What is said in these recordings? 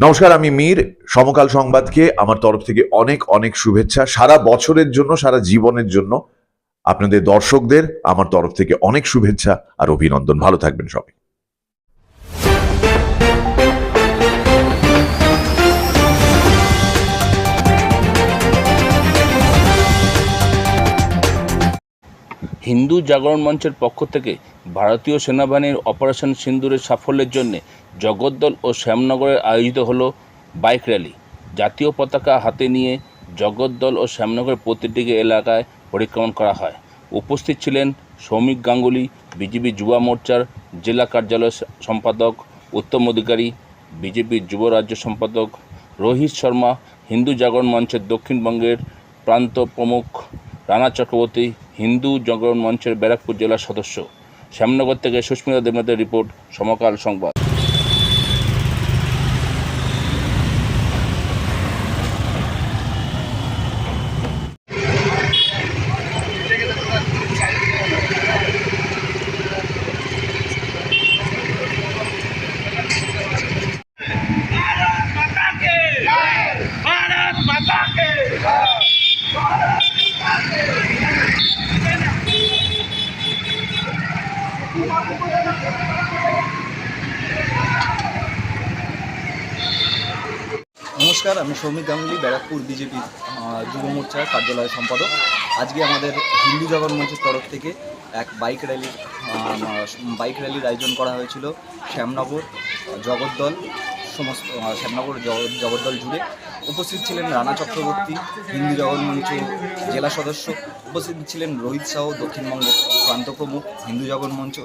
নমস্কার, আমি মীর। সমকাল সংবাদকে আমার তরফ থেকে অনেক অনেক শুভেচ্ছা। সারা বছরের জন্য, সারা জীবনের জন্য আপনাদের দর্শকদের আমার তরফ থেকে অনেক শুভেচ্ছা আর অভিনন্দন। ভালো থাকবেন সবাই। হিন্দু জাগরণ মঞ্চের পক্ষ থেকে ভারতীয় সেনাবাহিনীর অপারেশন সিন্দুরের সাফল্যের জন্য জগদ্দল ও শ্যামনগরে আয়োজিত হলো বাইক র্যালি। জাতীয় পতাকা হাতে নিয়ে জগদ্দল ও শ্যামনগরের প্রতিটি এলাকায় পরিক্রমণ করা হয়। উপস্থিত ছিলেন সৌমিক গাঙ্গুলি, বিজেপি যুবা মোর্চার জেলা কার্যালয় সম্পাদক, উত্তম অধিকারী বিজেপির যুব রাজ্য সম্পাদক রোহিত শর্মা, হিন্দু জাগরণ মঞ্চের দক্ষিণবঙ্গের প্রান্ত প্রমুখ রানা চক্রবর্তী হিন্দু জাগরণ মঞ্চের ব্যারাকপুর জেলার সদস্য। শ্যামনগর থেকে সুস্মিতা দেবনাথের রিপোর্ট সমকাল সংবাদ। নমস্কার, আমি সৌমিক গাঙ্গুলি, ব্যারাকপুর বিজেপি যুব মোর্চার কার্যালয় সম্পাদক। আজকে আমাদের হিন্দু জগন মঞ্চের তরফ থেকে এক বাইক র্যালির বাইক র্যালির আয়োজন করা হয়েছিল শ্যামনগর জগদ্দল সমস্ত শ্যামনগর জগদ্দল জুড়ে। উপস্থিত ছিলেন রানা চক্রবর্তী, হিন্দু মঞ্চ জেলা সদস্য। উপস্থিত ছিলেন রোহিত সাহ, দক্ষিণবঙ্গ প্রান্ত প্রমুখ হিন্দু জগন মঞ্চ।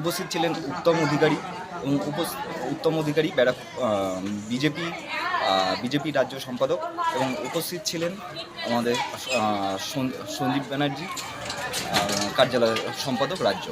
উপস্থিত ছিলেন উত্তম অধিকারী এবং Uttam Adhikari barrack BJP BJP রাজ্য সম্পাদক এবং উপস্থিত ছিলেন আমাদের সঞ্জীব সন্দীপ ব্যানার্জি কার্যালয় সম্পাদক রাজ্য।